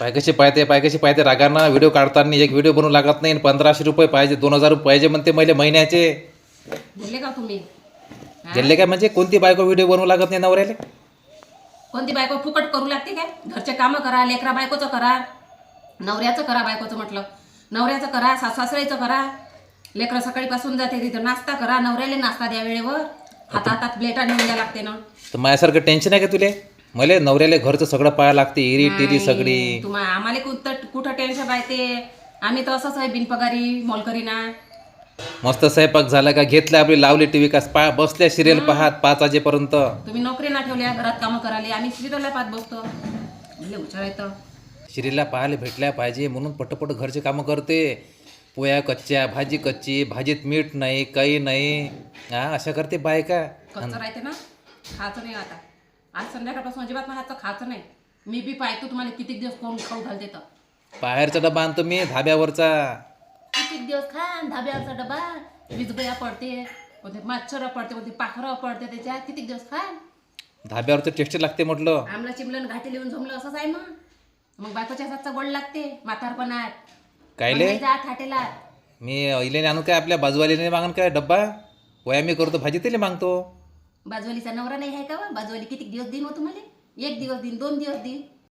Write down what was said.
पाय कशी पाहते पाय कशी पाहते रागानं व्हिडिओ काढताना एक व्हिडिओ बनवू लागत नाही पंधराशे रुपये पाहिजे दोन हजार रुपये पाहिजे म्हणते मैले महिन्याचे. दिले का तुम्ही? हा? गेले काय म्हणजे कोणती बायको व्हिडिओ बनवू लागत नाही नवऱ्याला? कोणती बायको फुकट करू लागते काय? घरचे कामं करा लेकरा बायकोचं करा नवऱ्याचं करा बायकोचं म्हटलं. नवऱ्याचं करा सासऱ्याचं करा. लेकरं सकाळीपासून जाते तिथं नाश्ता करा नवऱ्याला नाश्ता द्या वेळेवर. हातात हातात प्लेटा नेऊन द्या लागते ना. तर माझ्यासारखं टेन्शन आहे का तुले? मला नवऱ्याला घरचं सगळं पाहायला लागते इरी टिरी सगळी. तुम्हाला आम्हाला कुठं कुठं टेन्शन राहते? आम्ही तर असंच आहे बिनपगारी मोलकरी ना मस्त स्वयंपाक झाला का घेतलं आपली लावली टीव्ही का पा बसल्या सिरियल पाहत पाच वाजेपर्यंत. तुम्ही नोकरी ना ठेवल्या घरात कामं कराले आम्ही सिरियलला पाहत बसतो. म्हणजे हुशार सिरियलला पाहायला भेटल्या पाहिजे म्हणून पटपट घरचे कामं करते. पोया कच्च्या भाजी कच्ची भाजीत मीठ नाही काही नाही. हा अशा करते बायका. कच्चं राहते ना? खायचं नाही आता. आज संध्याकाळपासून अजिबात मला हातचं खायचं नाही. मी बी पाहतो तुम्हाला किती दिवस कोण खाऊ घालते तर. बाहेरचा डबा आणतो मी धाब्यावरचा. किती दिवस खा धाब्यावरचा डबा? विजगया पडते कोणते मच्छर पडते कोणते पाखरं पडते त्याच्यात. किती दिवस खा धाब्यावरचं टेस्टी लागते म्हटलं. आमला चिमलन घाटी लिहून झोमलं असंच आहे मग. मग बायकोच्या हातचा गोड लागते म्हातारपणात. कायले मग जा थाटेला मी इलेने आणू काय आपल्या बाजूवालीने मागून काय डब्बा? वया मी करतो भाजी त्याला मागतो. बाजवलीचा नवरा नाही आहे का बा? किती दिवस देईन हो तुम्हाला एक दिवस देईन दोन दिवस देईन